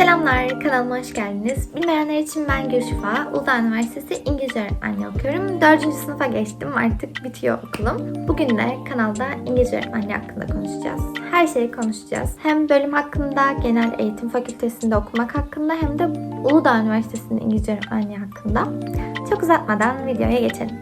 Selamlar, kanalıma hoş geldiniz. Bilmeyenler için ben Gülşifa, Uludağ Üniversitesi İngilizce öğretmenliği okuyorum. Dördüncü sınıfa geçtim, artık bitiyor okulum. Bugün de kanalda İngilizce öğretmenliği hakkında konuşacağız. Her şeyi konuşacağız. Hem bölüm hakkında, genel eğitim fakültesinde okumak hakkında hem de Uludağ Üniversitesi'nin İngilizce öğretmenliği hakkında. Çok uzatmadan videoya geçelim.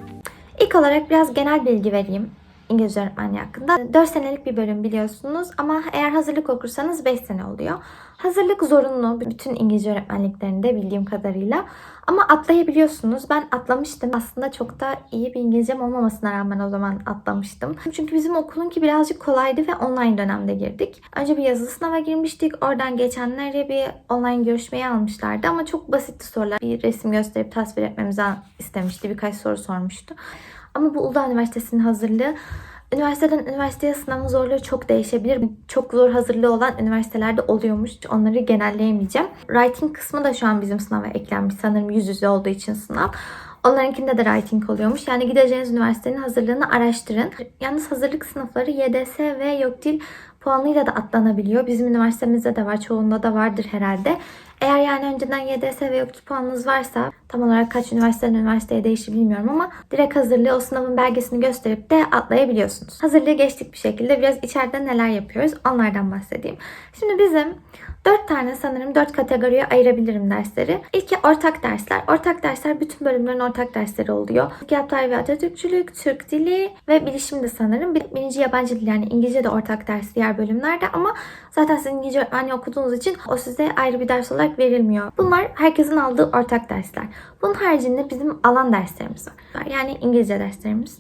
İlk olarak biraz genel bilgi vereyim. İngilizce öğretmenliği hakkında. 4 senelik bir bölüm biliyorsunuz ama eğer hazırlık okursanız 5 sene oluyor. Hazırlık zorunlu bütün İngilizce öğretmenliklerinde bildiğim kadarıyla. Ama atlayabiliyorsunuz. Ben atlamıştım. Aslında çok da iyi bir İngilizcem olmamasına rağmen o zaman atlamıştım. Çünkü bizim okulunki birazcık kolaydı ve online dönemde girdik. Önce bir yazılı sınava girmiştik. Oradan geçenlere bir online görüşmeye almışlardı ama çok basitti sorular. Bir resim gösterip tasvir etmemizi istemişti. Birkaç soru sormuştu. Ama bu Uludağ Üniversitesi'nin hazırlığı Üniversiteden üniversiteye sınavın zorluğu çok değişebilir. Çok zor hazırlığı olan üniversitelerde oluyormuş. Onları genelleyemeyeceğim. Writing kısmı da şu an bizim sınava eklenmiş. Sanırım yüz yüze olduğu için sınav. Onlarınkinde de writing oluyormuş. Yani gideceğiniz üniversitenin hazırlığını araştırın. Yalnız hazırlık sınıfları YDS ve yok dil puanıyla da atlanabiliyor. Bizim üniversitemizde de var. Çoğunda da vardır herhalde. Eğer yani önceden YDS ve dil puanınız varsa tam olarak kaç üniversiteden üniversiteye değişir bilmiyorum ama direkt hazırlığı o sınavın belgesini gösterip de atlayabiliyorsunuz. Hazırlığı geçtik bir şekilde biraz içeride neler yapıyoruz onlardan bahsedeyim. Şimdi bizim 4 tane sanırım 4 kategoriye ayırabilirim dersleri. İlki ortak dersler. Ortak dersler bütün bölümlerin ortak dersleri oluyor. Yapay ve Atatürkçülük, Türk dili ve bilişim de sanırım. Bir- Birinci yabancı dil yani İngilizce de ortak ders diğer bölümlerde ama zaten siz İngilizce öğretmenliği okuduğunuz için o size ayrı bir ders olarak verilmiyor. Bunlar herkesin aldığı ortak dersler. Bunun haricinde bizim alan derslerimiz var. Yani İngilizce derslerimiz.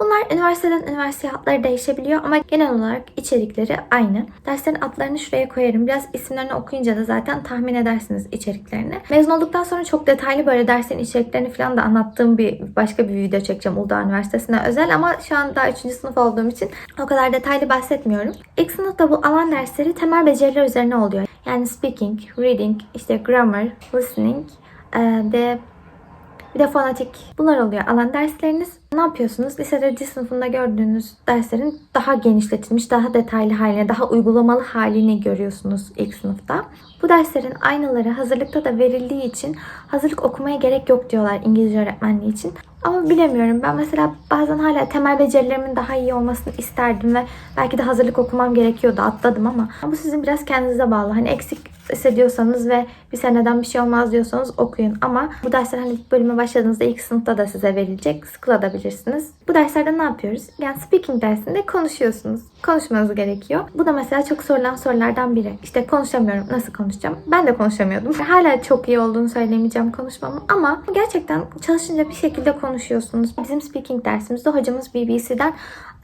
Bunlar üniversiteden üniversiteye adları değişebiliyor ama genel olarak içerikleri aynı. Derslerin adlarını şuraya koyarım. Biraz isimlerini okuyunca da zaten tahmin edersiniz içeriklerini. Mezun olduktan sonra çok detaylı böyle derslerin içeriklerini falan da anlattığım bir başka bir video çekeceğim Uludağ Üniversitesi'ne özel ama şu an daha 3. sınıf olduğum için o kadar detaylı bahsetmiyorum. İlk sınıfta bu alan dersleri temel beceriler üzerine oluyor. Yani speaking, reading, işte grammar, listening eee, ve bir de fonetik. Bunlar oluyor alan dersleriniz. Ne yapıyorsunuz? Lisede dil sınıfında gördüğünüz derslerin daha genişletilmiş, daha detaylı haline, daha uygulamalı halini görüyorsunuz ilk sınıfta. Bu derslerin aynaları hazırlıkta da verildiği için hazırlık okumaya gerek yok diyorlar İngilizce öğretmenliği için. Ama bilemiyorum. Ben mesela bazen hala temel becerilerimin daha iyi olmasını isterdim ve belki de hazırlık okumam gerekiyordu. Atladım ama bu sizin biraz kendinize bağlı. Hani eksik hissediyorsanız ve bir seneden bir şey olmaz diyorsanız okuyun. Ama bu dersler hani ilk bölüme başladığınızda ilk sınıfta da size verilecek. Sıkılabilirsiniz. Bu derslerde ne yapıyoruz? Yani speaking dersinde konuşuyorsunuz. Konuşmanız gerekiyor. Bu da mesela çok sorulan sorulardan biri. İşte konuşamıyorum. Nasıl konuşacağım? Ben de konuşamıyordum. Hala çok iyi olduğunu söyleyemeyeceğim konuşmamın ama gerçekten çalışınca bir şekilde konuşuyorsunuz. Bizim speaking dersimizde hocamız BBC'den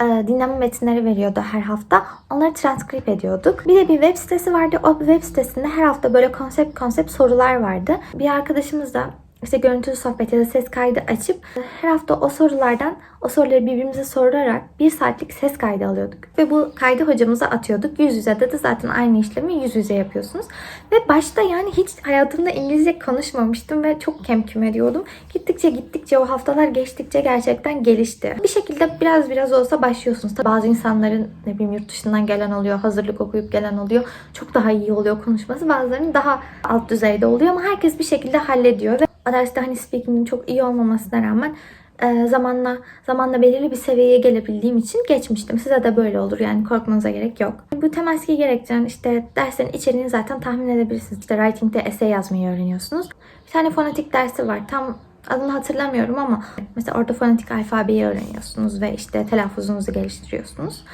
e, dinleme metinleri veriyordu her hafta. Onları transkrip ediyorduk. Bir de bir web sitesi vardı. O web sitesinde her hafta böyle konsept konsept sorular vardı. Bir arkadaşımız da işte görüntülü sohbet ya da ses kaydı açıp her hafta o sorulardan o soruları birbirimize sorarak bir saatlik ses kaydı alıyorduk. Ve bu kaydı hocamıza atıyorduk. Yüz yüze de, de zaten aynı işlemi yüz yüze yapıyorsunuz. Ve başta yani hiç hayatımda İngilizce konuşmamıştım ve çok kemküm ediyordum. Gittikçe gittikçe o haftalar geçtikçe gerçekten gelişti. Bir şekilde biraz biraz olsa başlıyorsunuz. Tabii bazı insanların ne bileyim yurt dışından gelen oluyor, hazırlık okuyup gelen oluyor. Çok daha iyi oluyor konuşması. Bazılarının daha alt düzeyde oluyor ama herkes bir şekilde hallediyor ve derste hani speaking'in çok iyi olmamasına rağmen e, zamanla zamanla belirli bir seviyeye gelebildiğim için geçmiştim. Size de böyle olur yani korkmanıza gerek yok. Bu temelski gerektiren işte derslerin içeriğini zaten tahmin edebilirsiniz. İşte writing'de essay yazmayı öğreniyorsunuz. Bir tane fonetik dersi var. Tam adını hatırlamıyorum ama mesela orada fonetik alfabeyi öğreniyorsunuz ve işte telaffuzunuzu geliştiriyorsunuz.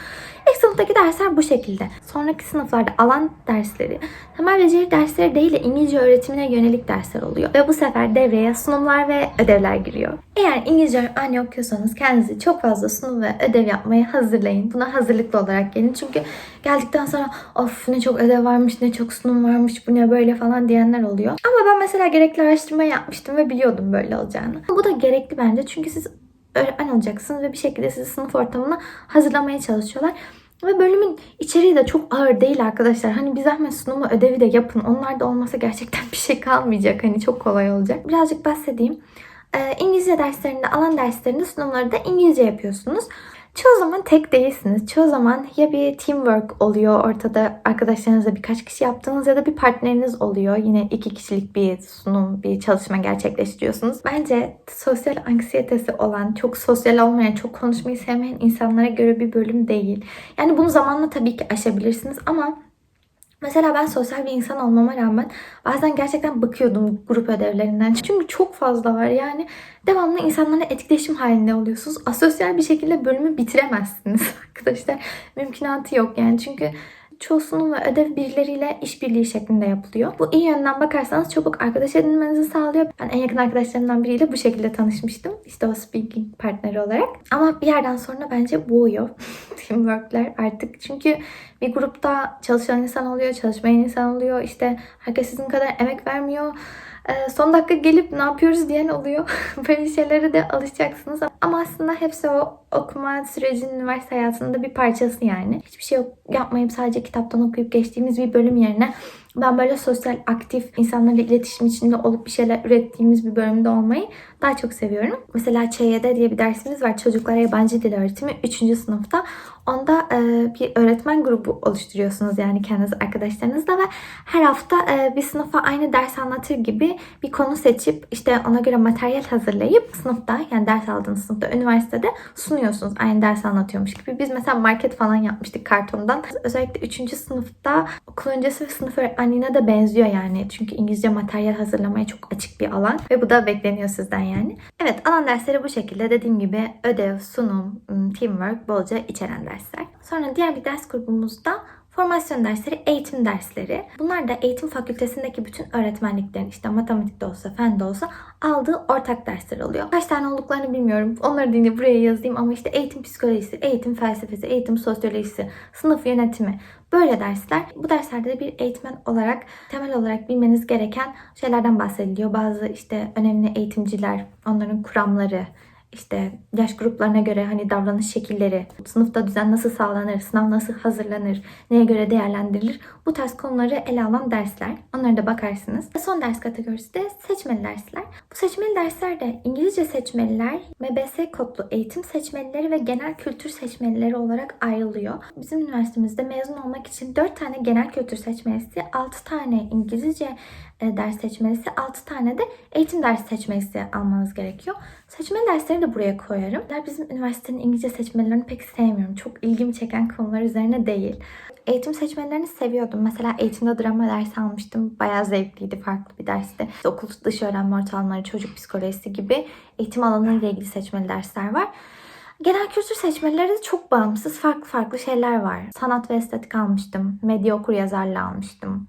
İlk sınıftaki dersler bu şekilde. Sonraki sınıflarda alan dersleri, temel beceri dersleri değil de İngilizce öğretimine yönelik dersler oluyor. Ve bu sefer devreye sunumlar ve ödevler giriyor. Eğer İngilizce öğretmeni okuyorsanız kendinizi çok fazla sunum ve ödev yapmaya hazırlayın. Buna hazırlıklı olarak gelin. Çünkü geldikten sonra of ne çok ödev varmış, ne çok sunum varmış, bu ne böyle falan diyenler oluyor. Ama ben mesela gerekli araştırma yapmıştım ve biliyordum böyle olacağını. Bu da gerekli bence çünkü siz öğretmen olacaksınız ve bir şekilde sizi sınıf ortamına hazırlamaya çalışıyorlar. Ve bölümün içeriği de çok ağır değil arkadaşlar. Hani bir zahmet sunumu ödevi de yapın. Onlar da olmasa gerçekten bir şey kalmayacak. Hani çok kolay olacak. Birazcık bahsedeyim. Ee, İngilizce derslerinde, alan derslerinde sunumları da İngilizce yapıyorsunuz. Çoğu zaman tek değilsiniz. Çoğu zaman ya bir teamwork oluyor ortada arkadaşlarınızla birkaç kişi yaptığınız ya da bir partneriniz oluyor. Yine iki kişilik bir sunum, bir çalışma gerçekleştiriyorsunuz. Bence sosyal anksiyetesi olan, çok sosyal olmayan, çok konuşmayı sevmeyen insanlara göre bir bölüm değil. Yani bunu zamanla tabii ki aşabilirsiniz ama Mesela ben sosyal bir insan olmama rağmen bazen gerçekten bakıyordum grup ödevlerinden. Çünkü çok fazla var. Yani devamlı insanlarla etkileşim halinde oluyorsunuz. Asosyal bir şekilde bölümü bitiremezsiniz arkadaşlar. Mümkünatı yok yani. Çünkü çoğu sunum ve ödev birileriyle işbirliği şeklinde yapılıyor. Bu iyi yönden bakarsanız çabuk arkadaş edinmenizi sağlıyor. Ben en yakın arkadaşlarımdan biriyle bu şekilde tanışmıştım. İşte o speaking partneri olarak. Ama bir yerden sonra bence boğuyor teamworkler artık. Çünkü bir grupta çalışan insan oluyor, çalışmayan insan oluyor. İşte herkes sizin kadar emek vermiyor. Ee, son dakika gelip ne yapıyoruz diyen oluyor. Böyle şeylere de alışacaksınız. Ama aslında hepsi o okuma sürecinin üniversite hayatında bir parçası yani. Hiçbir şey yok, yapmayıp sadece kitaptan okuyup geçtiğimiz bir bölüm yerine ben böyle sosyal, aktif, insanlarla iletişim içinde olup bir şeyler ürettiğimiz bir bölümde olmayı daha çok seviyorum. Mesela ÇYD diye bir dersimiz var. Çocuklara yabancı dil öğretimi 3. sınıfta. Onda e, bir öğretmen grubu oluşturuyorsunuz yani kendiniz arkadaşlarınızla ve her hafta e, bir sınıfa aynı ders anlatır gibi bir konu seçip işte ona göre materyal hazırlayıp sınıfta yani ders aldığınız sınıfta üniversitede sunuyorsunuz. Aynı ders anlatıyormuş gibi. Biz mesela market falan yapmıştık kartondan. Özellikle 3. sınıfta okul öncesi ve sınıf öğretmenliğine de benziyor yani. Çünkü İngilizce materyal hazırlamaya çok açık bir alan ve bu da bekleniyor sizden yani. Evet alan dersleri bu şekilde dediğim gibi ödev, sunum, teamwork bolca içeren dersler. Sonra diğer bir ders grubumuzda formasyon dersleri, eğitim dersleri. Bunlar da eğitim fakültesindeki bütün öğretmenliklerin işte matematikte olsa, fen de olsa aldığı ortak dersler oluyor. Kaç tane olduklarını bilmiyorum. Onları dinle buraya yazayım ama işte eğitim psikolojisi, eğitim felsefesi, eğitim sosyolojisi, sınıf yönetimi böyle dersler. Bu derslerde de bir eğitmen olarak temel olarak bilmeniz gereken şeylerden bahsediliyor. Bazı işte önemli eğitimciler, onların kuramları, işte yaş gruplarına göre hani davranış şekilleri, sınıfta düzen nasıl sağlanır, sınav nasıl hazırlanır, neye göre değerlendirilir bu tarz konuları ele alan dersler. Onlara da bakarsınız. Son ders kategorisi de seçmeli dersler. Bu seçmeli dersler de İngilizce seçmeliler, MBS kodlu eğitim seçmelileri ve genel kültür seçmelileri olarak ayrılıyor. Bizim üniversitemizde mezun olmak için 4 tane genel kültür seçmelisi, 6 tane İngilizce ders seçmelisi, 6 tane de eğitim dersi seçmelisi almanız gerekiyor. Seçmeli dersleri de buraya koyarım. Bizim üniversitenin İngilizce seçmelerini pek sevmiyorum. Çok ilgimi çeken konular üzerine değil. Eğitim seçmelerini seviyordum. Mesela eğitimde drama dersi almıştım. Bayağı zevkliydi. Farklı bir dersti. İşte okul dışı öğrenme ortamları, çocuk psikolojisi gibi eğitim alanlarıyla ilgili seçmeli dersler var. Genel kültür seçmeleri de çok bağımsız farklı farklı şeyler var. Sanat ve estetik almıştım. Medya okur yazarlığı almıştım.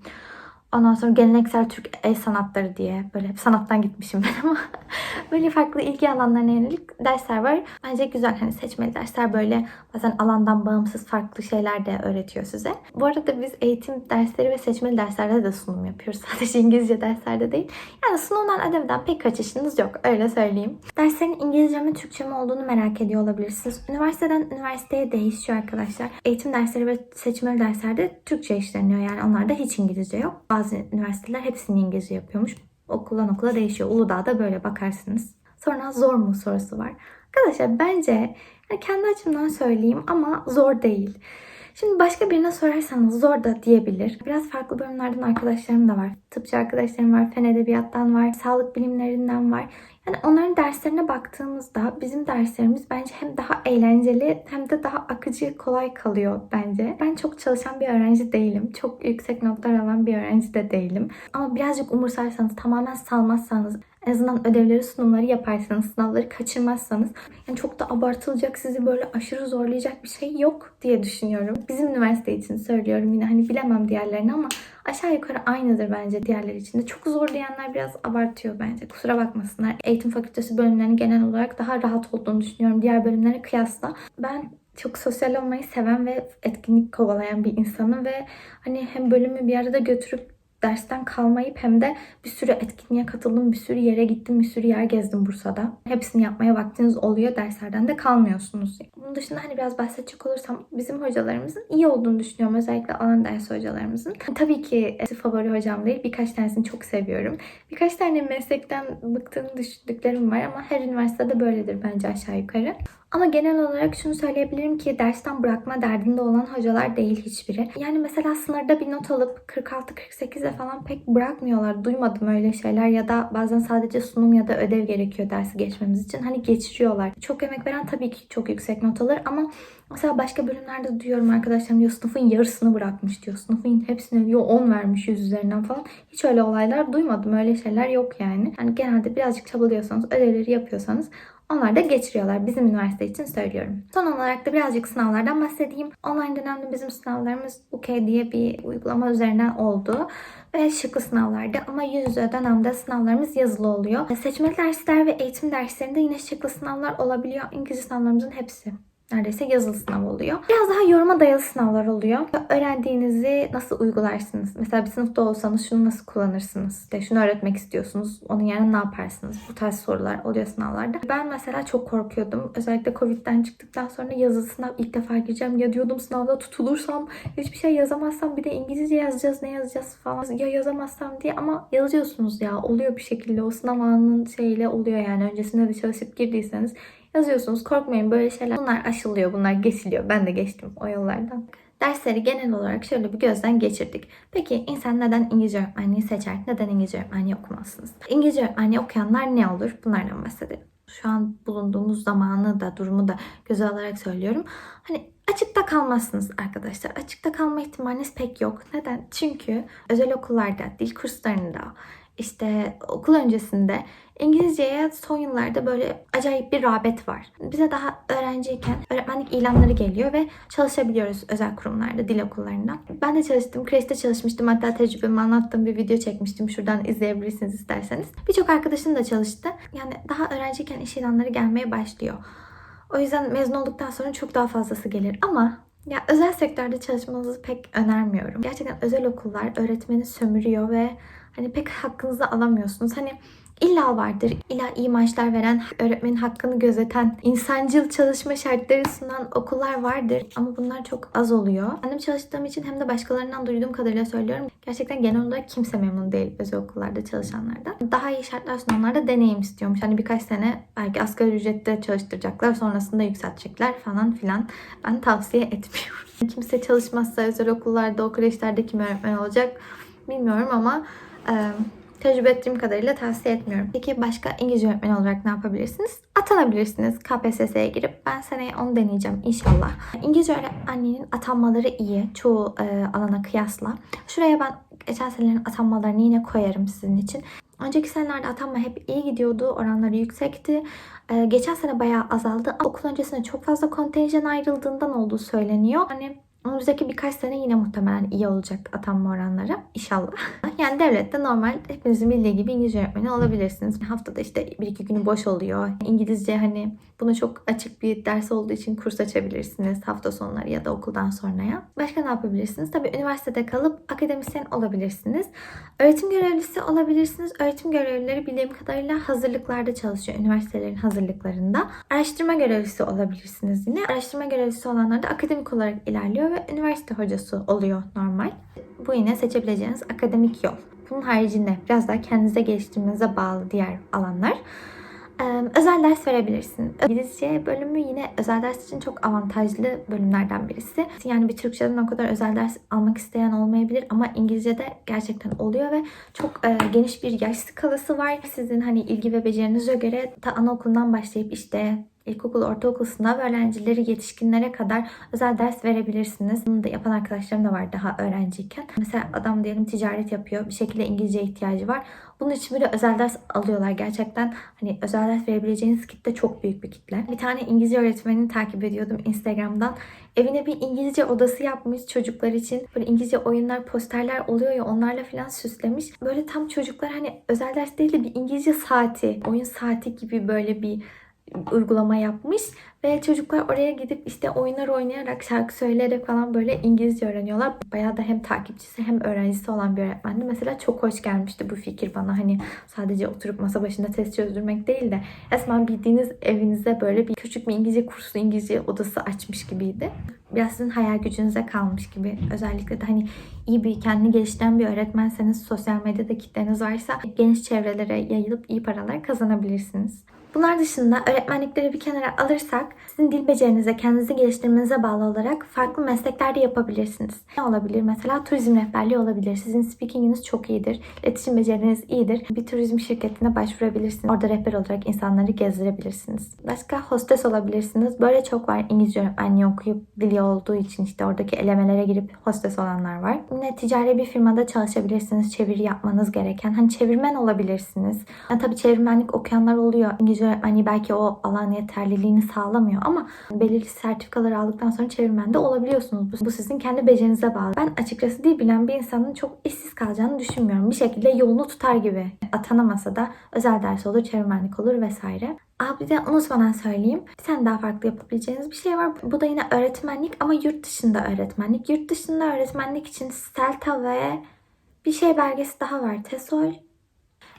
Ondan sonra geleneksel Türk el sanatları diye böyle hep sanattan gitmişim ben ama böyle farklı ilgi alanlarına yönelik dersler var. Bence güzel hani seçmeli dersler böyle bazen alandan bağımsız farklı şeyler de öğretiyor size. Bu arada biz eğitim dersleri ve seçmeli derslerde de sunum yapıyoruz. Sadece İngilizce derslerde değil. Yani sunumdan ödevden pek kaçışınız yok öyle söyleyeyim. Derslerin İngilizce mi Türkçe mi olduğunu merak ediyor olabilirsiniz. Üniversiteden üniversiteye değişiyor arkadaşlar. Eğitim dersleri ve seçmeli derslerde Türkçe işleniyor yani onlarda hiç İngilizce yok. Bazı bazı üniversiteler hepsini İngilizce yapıyormuş. Okuldan okula değişiyor. Uludağ'da böyle bakarsınız. Sonra zor mu sorusu var. Arkadaşlar bence kendi açımdan söyleyeyim ama zor değil. Şimdi başka birine sorarsanız zor da diyebilir. Biraz farklı bölümlerden arkadaşlarım da var. Tıpçı arkadaşlarım var, fen edebiyattan var, sağlık bilimlerinden var. Yani onların derslerine baktığımızda bizim derslerimiz bence hem daha eğlenceli hem de daha akıcı, kolay kalıyor bence. Ben çok çalışan bir öğrenci değilim. Çok yüksek notlar alan bir öğrenci de değilim. Ama birazcık umursarsanız, tamamen salmazsanız, en azından ödevleri, sunumları yaparsanız, sınavları kaçırmazsanız yani çok da abartılacak, sizi böyle aşırı zorlayacak bir şey yok diye düşünüyorum. Bizim üniversite için söylüyorum yine hani bilemem diğerlerini ama aşağı yukarı aynıdır bence diğerleri için de. Çok zor diyenler biraz abartıyor bence. Kusura bakmasınlar. Eğitim fakültesi bölümlerinin genel olarak daha rahat olduğunu düşünüyorum diğer bölümlere kıyasla. Ben çok sosyal olmayı seven ve etkinlik kovalayan bir insanım ve hani hem bölümü bir arada götürüp dersten kalmayıp hem de bir sürü etkinliğe katıldım, bir sürü yere gittim, bir sürü yer gezdim Bursa'da. Hepsini yapmaya vaktiniz oluyor, derslerden de kalmıyorsunuz. Bunun dışında hani biraz bahsedecek olursam bizim hocalarımızın iyi olduğunu düşünüyorum. Özellikle alan ders hocalarımızın. Tabii ki favori hocam değil, birkaç tanesini çok seviyorum. Birkaç tane meslekten bıktığını düşündüklerim var ama her üniversitede böyledir bence aşağı yukarı. Ama genel olarak şunu söyleyebilirim ki dersten bırakma derdinde olan hocalar değil hiçbiri. Yani mesela sınırda bir not alıp 46-48'e falan pek bırakmıyorlar. Duymadım öyle şeyler ya da bazen sadece sunum ya da ödev gerekiyor dersi geçmemiz için. Hani geçiriyorlar. Çok emek veren tabii ki çok yüksek not alır ama Mesela başka bölümlerde duyuyorum arkadaşlarım diyor sınıfın yarısını bırakmış diyor. Sınıfın hepsine diyor 10 vermiş 100 üzerinden falan. Hiç öyle olaylar duymadım. Öyle şeyler yok yani. Yani genelde birazcık çabalıyorsanız, ödevleri yapıyorsanız onlar da geçiriyorlar. Bizim üniversite için söylüyorum. Son olarak da birazcık sınavlardan bahsedeyim. Online dönemde bizim sınavlarımız UK diye bir uygulama üzerinden oldu. Ve şıklı sınavlardı ama yüz yüze dönemde sınavlarımız yazılı oluyor. Seçmeli dersler ve eğitim derslerinde yine şıklı sınavlar olabiliyor. İngilizce sınavlarımızın hepsi neredeyse yazılı sınav oluyor. Biraz daha yoruma dayalı sınavlar oluyor. Öğrendiğinizi nasıl uygularsınız? Mesela bir sınıfta olsanız şunu nasıl kullanırsınız? İşte şunu öğretmek istiyorsunuz. Onun yerine ne yaparsınız? Bu tarz sorular oluyor sınavlarda. Ben mesela çok korkuyordum. Özellikle Covid'den çıktıktan sonra yazılı sınav ilk defa gireceğim. Ya diyordum sınavda tutulursam hiçbir şey yazamazsam bir de İngilizce yazacağız ne yazacağız falan. Ya yazamazsam diye ama yazıyorsunuz ya. Oluyor bir şekilde o sınav anının şeyle oluyor yani. Öncesinde de çalışıp girdiyseniz yazıyorsunuz. Korkmayın böyle şeyler. Bunlar aşılıyor, bunlar geçiliyor. Ben de geçtim o yollardan. Dersleri genel olarak şöyle bir gözden geçirdik. Peki insan neden İngilizce öğretmenliği seçer? Neden İngilizce öğretmenliği okumazsınız? İngilizce öğretmenliği okuyanlar ne olur? Bunlardan bahsedelim. Şu an bulunduğumuz zamanı da durumu da göze alarak söylüyorum. Hani açıkta kalmazsınız arkadaşlar. Açıkta kalma ihtimaliniz pek yok. Neden? Çünkü özel okullarda, dil kurslarında, işte okul öncesinde İngilizceye son yıllarda böyle acayip bir rağbet var. Bize daha öğrenciyken öğretmenlik ilanları geliyor ve çalışabiliyoruz özel kurumlarda, dil okullarında. Ben de çalıştım, kreşte çalışmıştım. Hatta tecrübemi anlattığım bir video çekmiştim. Şuradan izleyebilirsiniz isterseniz. Birçok arkadaşım da çalıştı. Yani daha öğrenciyken iş ilanları gelmeye başlıyor. O yüzden mezun olduktan sonra çok daha fazlası gelir. Ama ya özel sektörde çalışmanızı pek önermiyorum. Gerçekten özel okullar öğretmeni sömürüyor ve hani pek hakkınızı alamıyorsunuz. Hani İlla vardır. İlla iyi maaşlar veren, öğretmenin hakkını gözeten, insancıl çalışma şartları sunan okullar vardır. Ama bunlar çok az oluyor. Kendim çalıştığım için hem de başkalarından duyduğum kadarıyla söylüyorum. Gerçekten genel olarak kimse memnun değil özel okullarda çalışanlardan. Daha iyi şartlar sunanlar da deneyim istiyormuş. Hani birkaç sene belki asgari ücrette çalıştıracaklar. Sonrasında yükseltecekler falan filan. Ben tavsiye etmiyorum. Kimse çalışmazsa özel okullarda, o kreşlerde kim öğretmen olacak bilmiyorum ama tecrübe ettiğim kadarıyla tavsiye etmiyorum. Peki başka İngilizce öğretmeni olarak ne yapabilirsiniz? Atanabilirsiniz KPSS'ye girip. Ben seneye onu deneyeceğim inşallah. İngilizce öğretmenliğinin atanmaları iyi. Çoğu e, alana kıyasla. Şuraya ben geçen senelerin atanmalarını yine koyarım sizin için. Önceki senelerde atanma hep iyi gidiyordu. Oranları yüksekti. Ee, geçen sene bayağı azaldı. Okul öncesinde çok fazla kontenjan ayrıldığından olduğu söyleniyor. Hani Önümüzdeki birkaç sene yine muhtemelen iyi olacak atanma oranları. İnşallah. Yani devlette normal hepinizin bildiği gibi İngilizce öğretmeni olabilirsiniz. Haftada işte bir iki günü boş oluyor. İngilizce hani buna çok açık bir ders olduğu için kurs açabilirsiniz hafta sonları ya da okuldan sonraya. Başka ne yapabilirsiniz? Tabii üniversitede kalıp akademisyen olabilirsiniz. Öğretim görevlisi olabilirsiniz. Öğretim görevlileri bildiğim kadarıyla hazırlıklarda çalışıyor. Üniversitelerin hazırlıklarında. Araştırma görevlisi olabilirsiniz yine. Araştırma görevlisi olanlar da akademik olarak ilerliyor ve üniversite hocası oluyor normal. Bu yine seçebileceğiniz akademik yol. Bunun haricinde biraz daha kendinize geliştirmenize bağlı diğer alanlar. Ee, özel ders verebilirsin. İngilizce bölümü yine özel ders için çok avantajlı bölümlerden birisi. Yani bir Türkçeden o kadar özel ders almak isteyen olmayabilir ama İngilizce'de gerçekten oluyor ve çok e, geniş bir yaş skalası var. Sizin hani ilgi ve becerinize göre ta anaokulundan başlayıp işte ilkokul, ortaokul sınav öğrencileri yetişkinlere kadar özel ders verebilirsiniz. Bunu da yapan arkadaşlarım da var daha öğrenciyken. Mesela adam diyelim ticaret yapıyor. Bir şekilde İngilizce ihtiyacı var. Bunun için böyle özel ders alıyorlar. Gerçekten hani özel ders verebileceğiniz kitle çok büyük bir kitle. Bir tane İngilizce öğretmenini takip ediyordum Instagram'dan. Evine bir İngilizce odası yapmış çocuklar için. Böyle İngilizce oyunlar, posterler oluyor ya onlarla falan süslemiş. Böyle tam çocuklar hani özel ders değil de bir İngilizce saati, oyun saati gibi böyle bir uygulama yapmış ve çocuklar oraya gidip işte oyunlar oynayarak şarkı söyleyerek falan böyle İngilizce öğreniyorlar. Bayağı da hem takipçisi hem öğrencisi olan bir öğretmendi. Mesela çok hoş gelmişti bu fikir bana. Hani sadece oturup masa başında test çözdürmek değil de resmen bildiğiniz evinize böyle bir küçük bir İngilizce kursu, İngilizce odası açmış gibiydi. Biraz sizin hayal gücünüze kalmış gibi. Özellikle de hani iyi bir kendini geliştiren bir öğretmenseniz sosyal medyada kitleniz varsa geniş çevrelere yayılıp iyi paralar kazanabilirsiniz. Bunlar dışında öğretmenlikleri bir kenara alırsak sizin dil becerinize, kendinizi geliştirmenize bağlı olarak farklı mesleklerde yapabilirsiniz. Ne olabilir? Mesela turizm rehberliği olabilir. Sizin speakinginiz çok iyidir. İletişim beceriniz iyidir. Bir turizm şirketine başvurabilirsiniz. Orada rehber olarak insanları gezdirebilirsiniz. Başka hostes olabilirsiniz. Böyle çok var İngilizce öğretmenliği okuyup dili olduğu için işte oradaki elemelere girip hostes olanlar var. Yine ticari bir firmada çalışabilirsiniz. Çeviri yapmanız gereken. Hani çevirmen olabilirsiniz. Yani tabii çevirmenlik okuyanlar oluyor. İngilizce öğretmenliği belki o alan yeterliliğini sağlamıyor ama belirli sertifikaları aldıktan sonra çevirmen de olabiliyorsunuz. Bu- Bu sizin kendi becerinize bağlı. Ben açıkçası dil bilen bir insanın çok işsiz kalacağını düşünmüyorum. Bir şekilde yolunu tutar gibi. Atanamasa da özel ders olur, çevirmenlik olur vesaire. Aa bir de unutmadan söyleyeyim. Bir tane daha farklı yapabileceğiniz bir şey var. Bu da yine öğretmenlik ama yurt dışında öğretmenlik. Yurt dışında öğretmenlik için SELTA ve bir şey belgesi daha var. TESOL.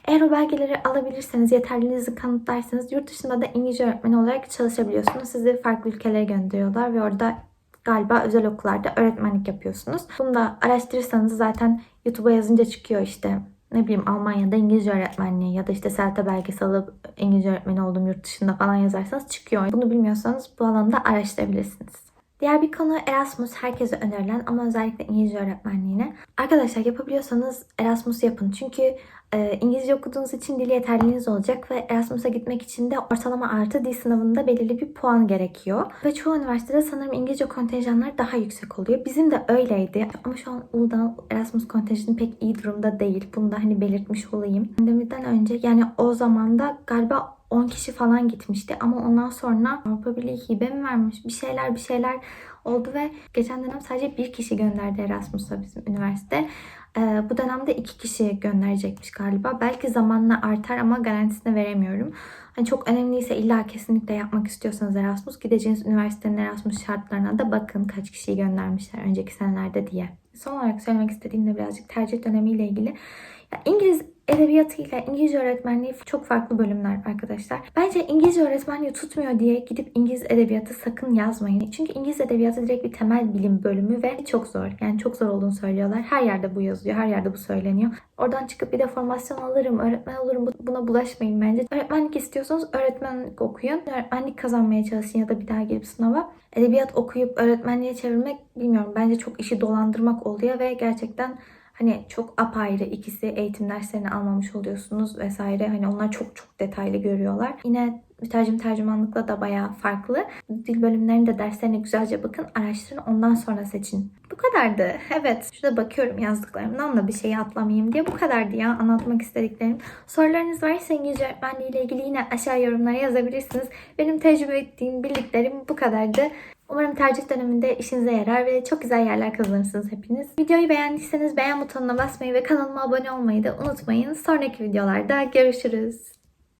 Eğer o belgeleri alabilirseniz, yeterliliğinizi kanıtlarsanız yurt dışında da İngilizce öğretmeni olarak çalışabiliyorsunuz. Sizi farklı ülkelere gönderiyorlar ve orada galiba özel okullarda öğretmenlik yapıyorsunuz. Bunu da araştırırsanız zaten YouTube'a yazınca çıkıyor işte ne bileyim Almanya'da İngilizce öğretmenliği ya da işte SELTA belgesi alıp İngilizce öğretmeni oldum yurt dışında falan yazarsanız çıkıyor. Bunu bilmiyorsanız bu alanda araştırabilirsiniz. Diğer bir konu Erasmus herkese önerilen ama özellikle İngilizce öğretmenliğine. Arkadaşlar yapabiliyorsanız Erasmus yapın. Çünkü e, İngilizce okuduğunuz için dil yeterliliğiniz olacak ve Erasmus'a gitmek için de ortalama artı dil sınavında belirli bir puan gerekiyor. Ve çoğu üniversitede sanırım İngilizce kontenjanları daha yüksek oluyor. Bizim de öyleydi. Ama şu an Uludağ Erasmus kontenjanı pek iyi durumda değil. Bunu da hani belirtmiş olayım. Pandemiden önce yani o zaman da galiba 10 kişi falan gitmişti ama ondan sonra Avrupa Birliği hibe mi vermiş bir şeyler bir şeyler oldu ve geçen dönem sadece bir kişi gönderdi Erasmus'a bizim üniversite. Ee, bu dönemde iki kişi gönderecekmiş galiba. Belki zamanla artar ama garantisini veremiyorum. Hani çok önemliyse illa kesinlikle yapmak istiyorsanız Erasmus gideceğiniz üniversitenin Erasmus şartlarına da bakın kaç kişiyi göndermişler önceki senelerde diye. Son olarak söylemek istediğim de birazcık tercih dönemiyle ilgili. Ya İngiliz edebiyatıyla İngilizce öğretmenliği çok farklı bölümler arkadaşlar. Bence İngilizce öğretmenliği tutmuyor diye gidip İngiliz edebiyatı sakın yazmayın. Çünkü İngiliz edebiyatı direkt bir temel bilim bölümü ve çok zor. Yani çok zor olduğunu söylüyorlar. Her yerde bu yazıyor, her yerde bu söyleniyor. Oradan çıkıp bir de formasyon alırım, öğretmen olurum buna bulaşmayın bence. Öğretmenlik istiyorsanız öğretmenlik okuyun. Öğretmenlik kazanmaya çalışın ya da bir daha girip sınava. Edebiyat okuyup öğretmenliğe çevirmek bilmiyorum. Bence çok işi dolandırmak oluyor ve gerçekten Hani çok apayrı ikisi eğitim derslerini almamış oluyorsunuz vesaire. Hani onlar çok çok detaylı görüyorlar. Yine mütercim tercümanlıkla da bayağı farklı. Dil bölümlerinde derslerine güzelce bakın, araştırın ondan sonra seçin. Bu kadardı. Evet. Şurada bakıyorum yazdıklarımdan da bir şeyi atlamayayım diye. Bu kadardı ya anlatmak istediklerim. Sorularınız varsa İngilizce öğretmenliği ile ilgili yine aşağı yorumlara yazabilirsiniz. Benim tecrübe ettiğim bildiklerim bu kadardı. Umarım tercih döneminde işinize yarar ve çok güzel yerler kazanırsınız hepiniz. Videoyu beğendiyseniz beğen butonuna basmayı ve kanalıma abone olmayı da unutmayın. Sonraki videolarda görüşürüz.